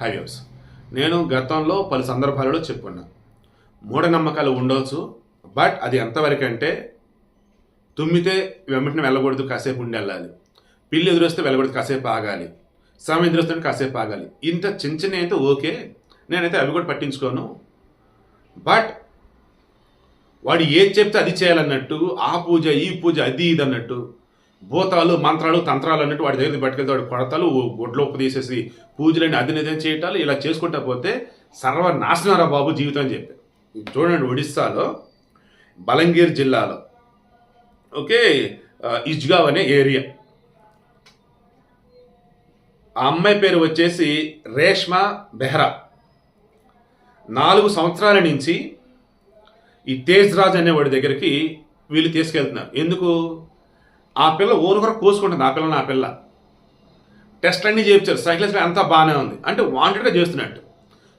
Highways నేను గతంలో పలు సందర్భాలలో చెప్పుకున్నా మూఢనమ్మకాలు ఉండవచ్చు బట్ అది ఎంతవరకు అంటే తుమ్మితే వెంటనే వెళ్ళకూడదు కాసేపు ఉండి వెళ్ళాలి. పిల్లి ఎదురొస్తే వెళ్ళకూడదు కాసేపు ఆగాలి. స్వామి ఎదురొస్తే కాసేపు ఆగాలి. ఇంత చిన్న చిన్న అయితే ఓకే నేనైతే అవి కూడా పట్టించుకోను. బట్ వాడు ఏది చెప్తే అది చేయాలన్నట్టు ఆ పూజ ఈ పూజ అది ఇది అన్నట్టు భూతాలు మంత్రాలు తంత్రాలు అన్నట్టు వాడి దగ్గర పట్టుకెళ్తే వాడి కొడతలు ఒడ్లో తీసేసి పూజలని అది నిజం చేయటాలు ఇలా చేసుకుంటా పోతే సర్వనాశనరా బాబు జీవితం అని చెప్పి చూడండి ఒడిస్సాలో బలంగీర్ జిల్లాలో ఓకే ఇజ్గావ్ అనే ఏరియా. ఆ అమ్మాయి పేరు వచ్చేసి రేష్మా బెహ్రా. నాలుగు సంవత్సరాల నుంచి ఈ తేజ్ రాజ్ అనేవాడి దగ్గరికి వీళ్ళు తీసుకెళ్తున్నారు. ఎందుకు? ఆ పిల్ల ఓనుకర కోసుకుంటుంది ఆ పిల్ల నా పిల్ల. టెస్ట్ అన్నీ చేయించారు సైకిల్స్లో అంతా బాగానే ఉంది. అంటే వాంటెడ్గా చేస్తున్నట్టు.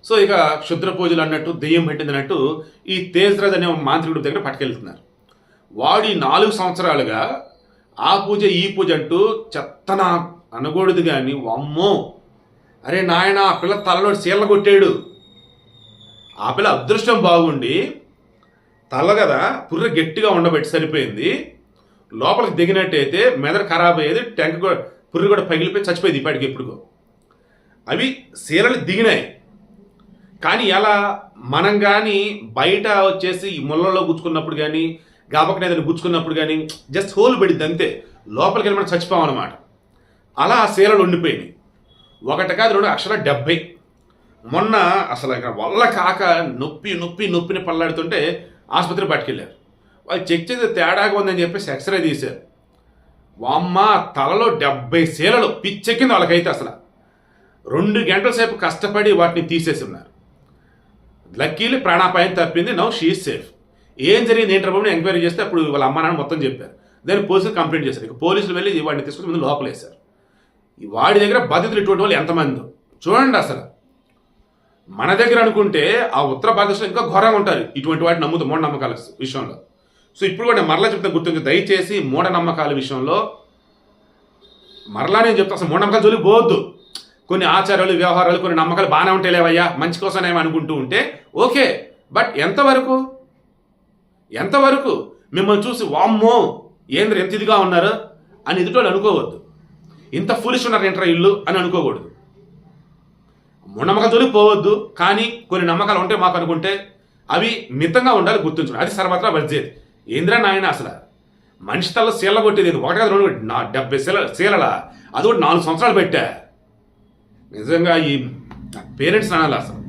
సో ఇక క్షుద్ర పూజలు అన్నట్టు దెయ్యం పెట్టింది అన్నట్టు ఈ తేజరాజ్ అనే మాంత్రికుడి దగ్గర పట్టుకెళ్తున్నారు. వాడు ఈ నాలుగు సంవత్సరాలుగా ఆ పూజ ఈ పూజ అంటూ చెత్తన అనకూడదు కానీ అమ్మో అరే నాయన ఆ పిల్ల తలలో చీల కొట్టాడు. ఆ పిల్ల అదృష్టం బాగుండి తల కదా పుర్ర గట్టిగా ఉండబెట్టి సరిపోయింది. లోపలికి దిగినట్టయితే మెదడు ఖరాబ్ అయ్యేది టెంక కూడా పుర్రి కూడా పగిలిపోయి చచ్చిపోయింది ఇప్పటికి ఎప్పుడుకో. అవి సీరలు దిగినాయి. కానీ ఎలా మనం కానీ బయట వచ్చేసి ఈ ముళ్ళల్లో గుచ్చుకున్నప్పుడు కానీ గాబకన ఏదైనా గుచ్చుకున్నప్పుడు కానీ జస్ట్ హోల్ పడిద్ది అంతే. లోపలికి వెళ్ళి మనం చచ్చిపోమన్నమాట అలా ఆ సీరలు ఉండిపోయినాయి. ఒకటి కాదు రెండు అక్షర డెబ్బై మొన్న అసలు వల్ల కాక నొప్పి నొప్పి నొప్పిని పల్లాడుతుంటే ఆసుపత్రి పట్టుకెళ్ళారు. వాళ్ళు చెక్ చేసే తేడాగా ఉందని చెప్పేసి ఎక్స్రే తీశారు. వామ్మ తలలో డెబ్బై సీలలు పిచ్చెక్కింది వాళ్ళకైతే అసలు. రెండు గంటల సేపు కష్టపడి వాటిని తీసేసి ఉన్నారు. లక్కీలు ప్రాణాపాయం తప్పింది నౌ షీ సేఫ్. ఏం జరిగింది ఏంటి బాబు ఎంక్వైరీ చేస్తే అప్పుడు వాళ్ళ అమ్మ నాన్న మొత్తం చెప్పారు. దాన్ని పోలీసులు కంప్లైంట్ చేశారు. ఇక పోలీసులు వెళ్ళి వాడిని తీసుకుని ముందు లోపలేశారు వాడి దగ్గర బాధితులు ఇటువంటి వాళ్ళు ఎంతమంది. చూడండి అసలు. మన దగ్గర అనుకుంటే ఆ ఉత్తర భారతదేశంలో ఇంకా ఘోరంగా ఉంటారు. ఇటువంటి వాటిని నమ్ముతూ మూఢనమ్మకాల విషయంలో. సో ఇప్పుడు కూడా నేను మరలా చెప్తాను గుర్తుంది దయచేసి మూఢనమ్మకాల విషయంలో మరలా నేను చెప్తా అసలు మూఢనమ్మకాలు జోలికి పోవద్దు. కొన్ని ఆచారాలు వ్యవహారాలు కొన్ని నమ్మకాలు బాగానే ఉంటాయి లేవయ్యా మంచి కోసమేమో అనుకుంటూ ఉంటే ఓకే. బట్ ఎంతవరకు? ఎంతవరకు? మిమ్మల్ని చూసి వామ్మో ఏంద్ర ఎంత ఇదిగా ఉన్నారు అని ఎదుటోళ్ళు అనుకోవద్దు. ఇంత ఫులిష్ ఉన్నారు ఏంట్రా ఇల్లు అని అనుకోకూడదు. మూఢనమ్మకాలు జోలికి పోవద్దు కానీ కొన్ని నమ్మకాలు ఉంటాయి మాకు అనుకుంటే అవి మితంగా ఉండాలి గుర్తుంచుకోండి. అది సర్వత్రా వర్జేది. ఏంద్రా నాయన అసలు? మనిషి తల సీల కొట్టేది ఒకటి కాదు రెండు నా డెబ్బై సీల సీలలా? అది కూడా నాలుగు సంవత్సరాలు పెట్టా. నిజంగా ఈ పేరెంట్స్ అనాలి అసలు.